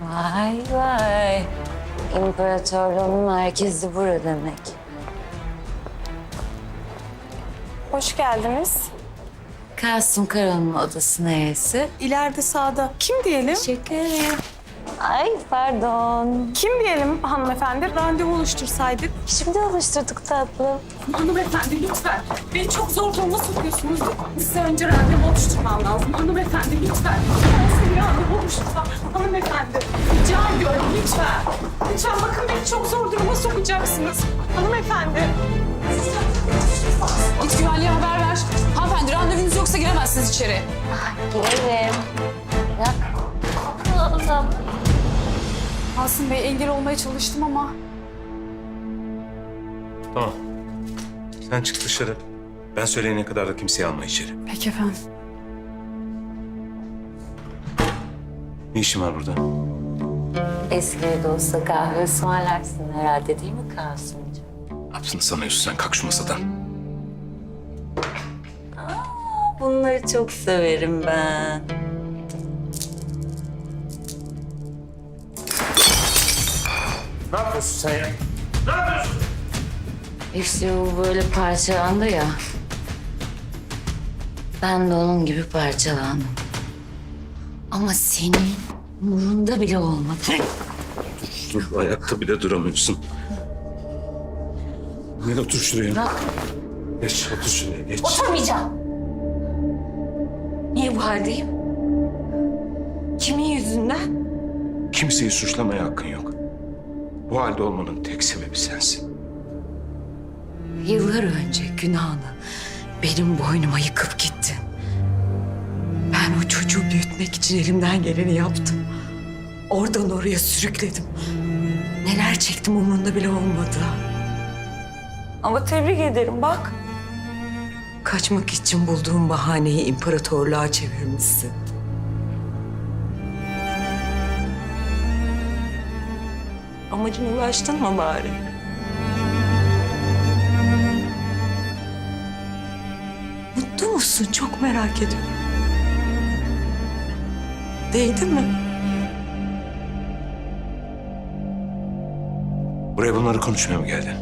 Vay vay. İmparatorluğun merkezi bura demek. Hoş geldiniz. Kasım Karahan'ın odası neresi? İleride sağda. Kim diyelim? Şekerim. Ay pardon. Kim diyelim hanımefendi? Randevu oluştursaydık. Şimdi oluşturduk tatlım. Hanımefendi lütfen. Beni çok zor duruma sokuyorsunuz. Size önce randevu oluşturmam lazım. Hanımefendi lütfen. Randevu oluştursam. Hanımefendi rica ediyorum lütfen. Lütfen bakın beni çok zor duruma sokacaksınız. Hanımefendi. Git güvenliğe haber ver. Hanımefendi randevunuz yoksa giremezsiniz içeri. Girelim. Ya. Allah'ım. Asım Bey engel olmaya çalıştım ama Tamam. Sen çık dışarı. Ben söyleyene kadar da kimseyi alma içeri. peki efendim. Ne işin var burada? Eskiye de olsa kahve ısmarlarsın herhalde değil mi Kasım'cığım? Ne yaptığını sanıyorsun sen? Kalk şu masadan. Bunları çok severim ben. Ne yapıyorsun sen ya? İşte bu böyle parçalandı ya. Ben de onun gibi parçalandım. Ama senin umurunda bile olmadı. Dur, ayakta bile duramıyorsun. Gel otur şuraya. Bırak. Geç, otur şuraya, geç. Oturmayacağım. Niye bu haldeyim? Kimin yüzünden? Kimseyi suçlamaya hakkın yok. Bu halde olmanın tek sebebi sensin. Yıllar önce günahını benim boynuma yıkıp gittin. Çocuğu büyütmek için elimden geleni yaptım. Oradan oraya sürükledim. Neler çektim umurunda bile olmadı. Ama tebrik ederim bak. Kaçmak için bulduğum bahaneyi imparatorluğa çevirmişsin. Amacına ulaştın mı bari? Mutlu musun? Çok merak ediyorum. Değdi mi? Buraya bunları konuşmaya mı geldin?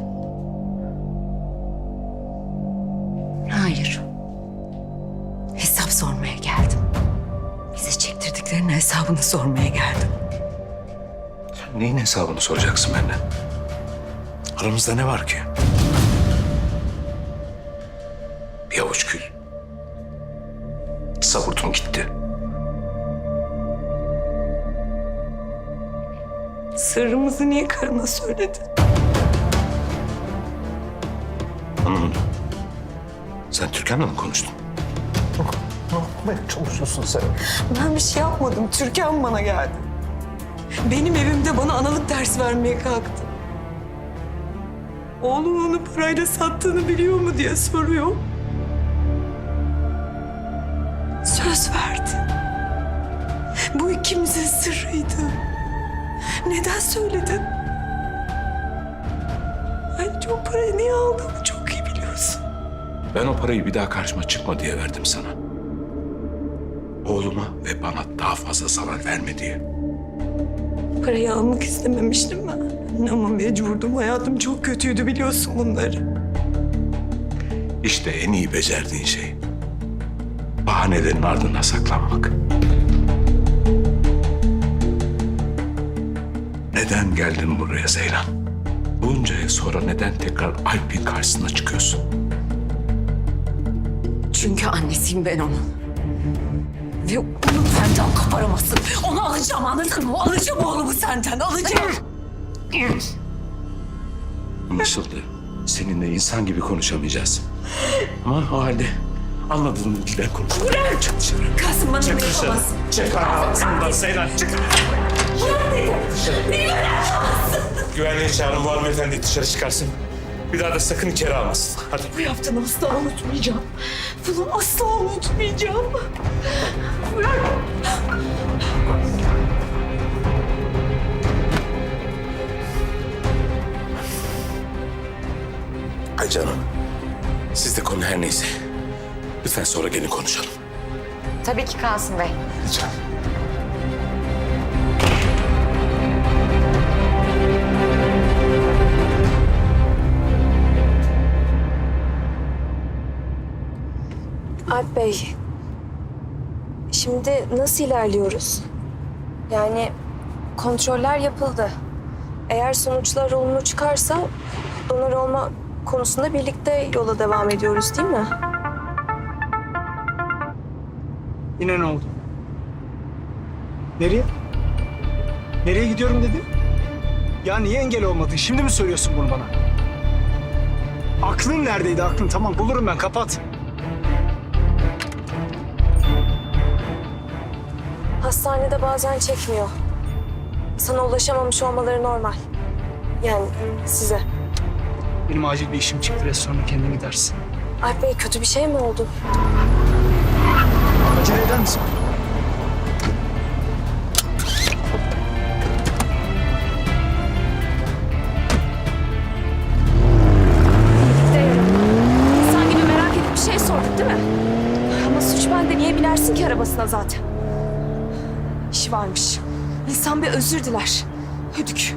Hayır. Hesap sormaya geldim. Bize çektirdiklerinin hesabını sormaya geldim. Sen neyin hesabını soracaksın benden? Aramızda ne var ki? Sırrımızı niye karına söyledin? Anlamadım. Sen Türkan'la mı konuştun? Ben bir şey yapmadım. Türkan bana geldi. Benim evimde bana analık dersi vermeye kalktı. Oğlum onu parayla sattığını biliyor mu diye soruyor. Söz verdi. Bu ikimizin sırrıydı. Neden söyledin? Ayrıca o parayı niye aldığını çok iyi biliyorsun. Ben o parayı bir daha karşıma çıkma diye verdim sana. Oğluma ve bana daha fazla zarar verme diye. Parayı almak istememiştim ben. Ama mecburdum. Hayatım çok kötüydü biliyorsun bunları. İşte en iyi becerdiğin şey. Bahanelerin ardına saklanmak. Neden geldin buraya Zeylan? Bunca yıl sonra neden tekrar Alp'in karşısına çıkıyorsun? Çünkü annesiyim ben onun. Ve onu benden koparamazsın. Onu alacağım anladın mı? Alacağım oğlumu senden alacağım. Anlaşıldı. Seninle insan gibi konuşamayacağız. Ama o halde anladığın dilden konuş. Bırak! Çık dışarı. Kasım bana Çık bunu dışarı. Çık ağzından Seyran çık. Güvenliği çağırın bu hanımefendi dışarı çıkarsın. Bir daha da sakın içeri almasın. Hadi. Bu yaptığını asla unutmayacağım. Bunu asla unutmayacağım. Ay canım. Sizde konu her neyse. Lütfen sonra gelin konuşalım. Tabii ki Kasım Bey. Lütfen. Alp Bey, şimdi nasıl ilerliyoruz? Yani kontroller yapıldı. Eğer sonuçlar olumlu çıkarsa donör olma konusunda birlikte yola devam ediyoruz değil mi? Yine ne oldu? Nereye? Nereye gidiyorum dedi? Ya niye engel olmadın? Şimdi mi söylüyorsun bunu bana? Aklın neredeydi aklın? Tamam bulurum ben kapat. Hastanede bazen çekmiyor. Sana ulaşamamış olmaları normal. Yani size. Benim acil bir işim çıktı restorana kendin gidersin. Alp Bey kötü bir şey mi oldu? Acele eder misin? Özür diler. Hödük.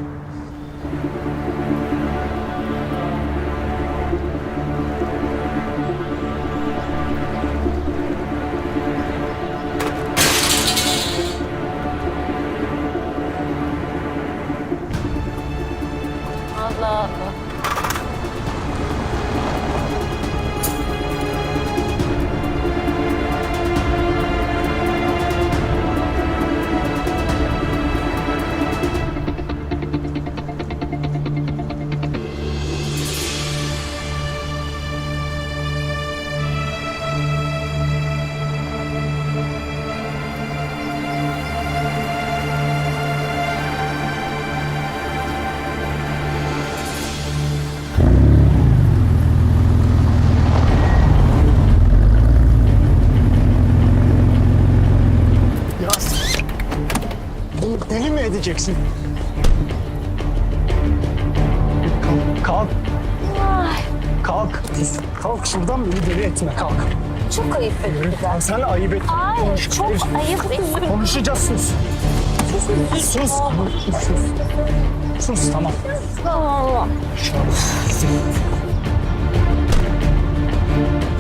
Deli mi edeceksin? Kalk. Kalk. Kalk. Kalk şuradan beni deli etme kalk. Çok ayıp Yürü. Sen ayıp et. Ay çok ayıp Konuşacağız sus. Sus. Sus. Sus. Sus tamam. E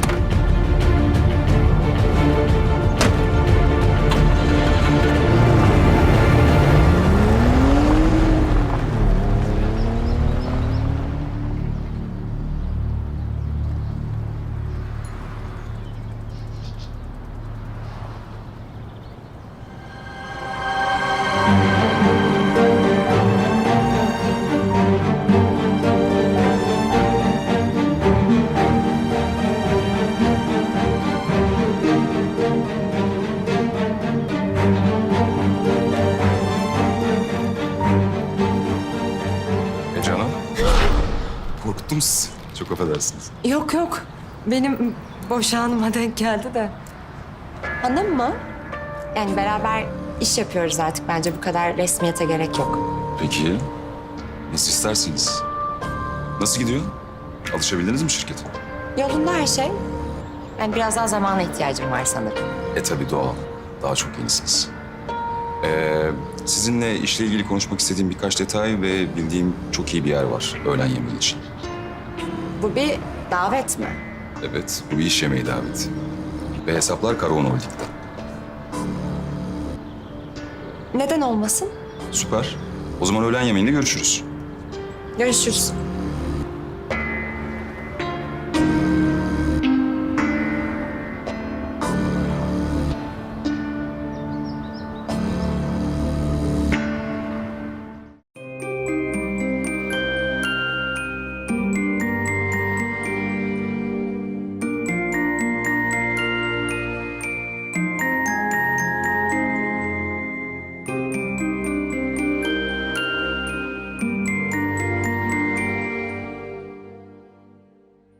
affedersiniz. Yok yok. Benim boşanma denk geldi de. Hanım mı? Yani beraber iş yapıyoruz artık. Bence bu kadar resmiyete gerek yok. Peki. Nasıl isterseniz. Nasıl gidiyor? Alışabildiniz mi şirkete? Yolunda her şey. Yani biraz daha zamana ihtiyacım var sanırım. E tabii doğal. Daha çok yenisiniz. Ee, sizinle işle ilgili konuşmak istediğim birkaç detay ve bildiğim çok iyi bir yer var öğlen yemeği için. Bu bir davet mi? Evet, bu bir iş yemeği daveti. Ve hesaplar Karavan Holding'de. Neden olmasın? Süper. O zaman öğlen yemeğinde görüşürüz. Görüşürüz.